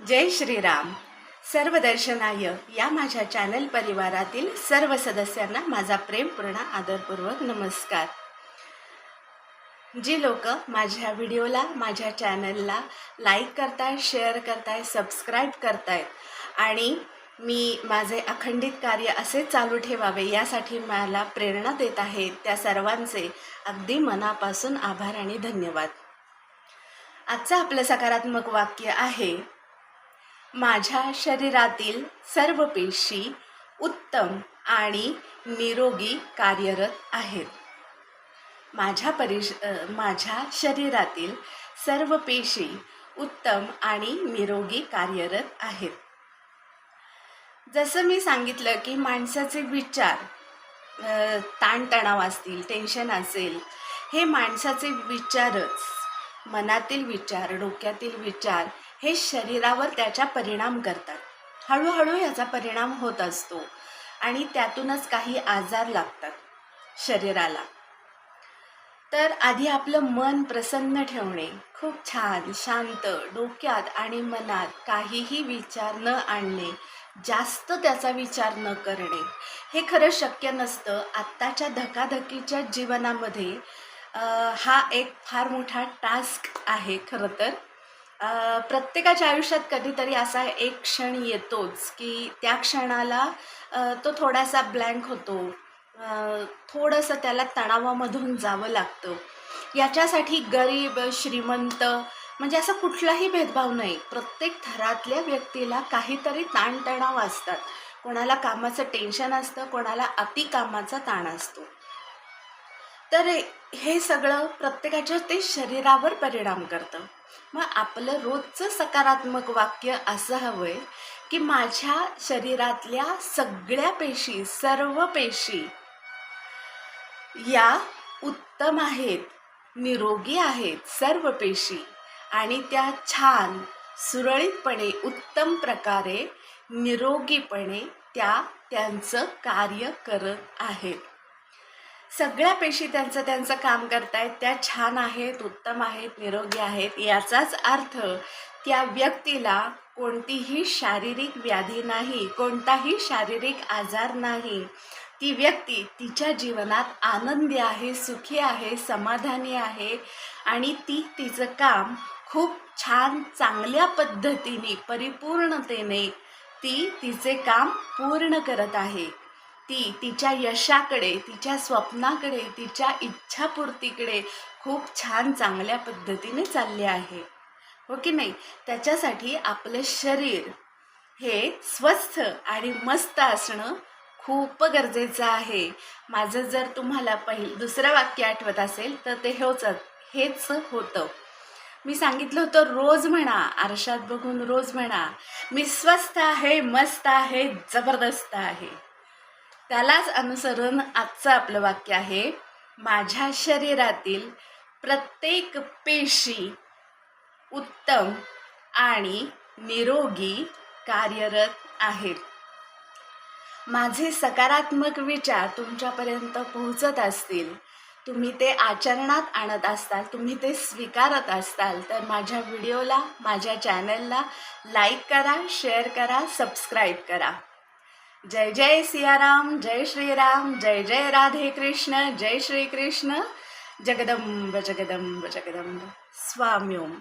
जय श्रीराम. सर्वदर्शनाय या माझ्या चॅनल परिवारातील सर्व सदस्यांना माझा प्रेमपूर्ण आदरपूर्वक नमस्कार. जी लोक माझ्या व्हिडिओला माझ्या चॅनलला लाईक करताय शेअर करताय सबस्क्राईब करतायत आणि मी माझे अखंडित कार्य असे चालू ठेवावे यासाठी मला प्रेरणा देत आहेत त्या सर्वांचे अगदी मनापासून आभार आणि धन्यवाद. आजचं आपलं सकारात्मक वाक्य आहे माझ्या शरीरातील सर्व पेशी उत्तम आणि निरोगी कार्यरत आहेत. माझ्या परिश माझ्या शरीरातील सर्व पेशी उत्तम आणि निरोगी कार्यरत आहेत. जसं मी सांगितलं की माणसाचे विचार ताणतणाव असतील टेन्शन असेल हे माणसाचे विचारच मनातील विचार डोक्यातील विचार हे शरीरावर त्याच्या परिणाम करतात. हळूहळू याचा परिणाम होत असतो आणि त्यातूनच काही आजार लागतात शरीराला. तर आधी आपलं मन प्रसन्न ठेवणे खूप छान शांत डोक्यात आणि मनात काहीही विचार न आणणे जास्त त्याचा विचार न करणे हे खरं शक्य नसतं. आत्ताच्या धकाधकीच्या जीवनामध्ये हा एक फार मोठा टास्क आहे खरं तर. प्रत्येकाच्या आयुष्यात कधीतरी असा एक क्षण येतोच की त्या क्षणाला तो थोडासा ब्लँक होतो. थोडंसं त्याला तणावामधून जावं लागतं. याच्यासाठी गरीब श्रीमंत म्हणजे असा कुठलाही भेदभाव नाही. प्रत्येक थरातल्या व्यक्तीला काहीतरी ताणतणाव असतात. कोणाला कामाचं टेन्शन असतं कोणाला अति कामाचा ताण असतो. तर हे सगळं प्रत्येकाच्या ते शरीरावर परिणाम करतं. मग आपलं रोजचं सकारात्मक वाक्य असं हवं आहे की माझ्या शरीरातल्या सगळ्या पेशी सर्व पेशी या उत्तम आहेत निरोगी आहेत सर्व पेशी आणि त्या छान सुरळीतपणे उत्तम प्रकारे निरोगीपणे त्या त्यांचं कार्य करत आहेत. सगळ्या पेशी त्यांचं त्यांचं काम करतायत. त्या छान आहेत उत्तम आहेत निरोगी आहेत याचाच अर्थ त्या व्यक्तीला कोणतीही शारीरिक व्याधी नाही कोणताही शारीरिक आजार नाही. ती व्यक्ती तिच्या जीवनात आनंदी आहे सुखी आहे समाधानी आहे आणि ती तिचं काम खूप छान चांगल्या पद्धतीने परिपूर्णतेने ती तिचे काम पूर्ण करत आहे. ती तिच्या यशाकडे तिच्या स्वप्नाकडे तिच्या इच्छापूर्तीकडे खूप छान चांगल्या पद्धतीने चालले आहे. हो की नाही? त्याच्यासाठी आपलं शरीर हे स्वस्थ आणि मस्त असणं खूप गरजेचं आहे. माझं जर तुम्हाला पहिलं दुसरं वाक्य आठवत असेल तर ते हेच हेच होतं. मी सांगितलं होतं रोज म्हणा आरशात बघून रोज म्हणा मी स्वस्थ आहे मस्त आहे जबरदस्त आहे. त्यालाच अनुसरून आजचं आपलं वाक्य आहे माझ्या शरीरातील प्रत्येक पेशी उत्तम आणि निरोगी कार्यरत आहेत. माझे सकारात्मक विचार तुमच्यापर्यंत पोहोचत असतील तुम्ही ते आचरणात आणत असताल तुम्ही ते स्वीकारत असताल तर माझ्या व्हिडिओला माझ्या चॅनलला लाईक करा शेअर करा सबस्क्राईब करा. जय जय सियाराम जय श्रीराम जय जय राधे कृष्ण जय श्रीकृष्ण जगदंब जगदंब जगदंब. स्वाम्योम.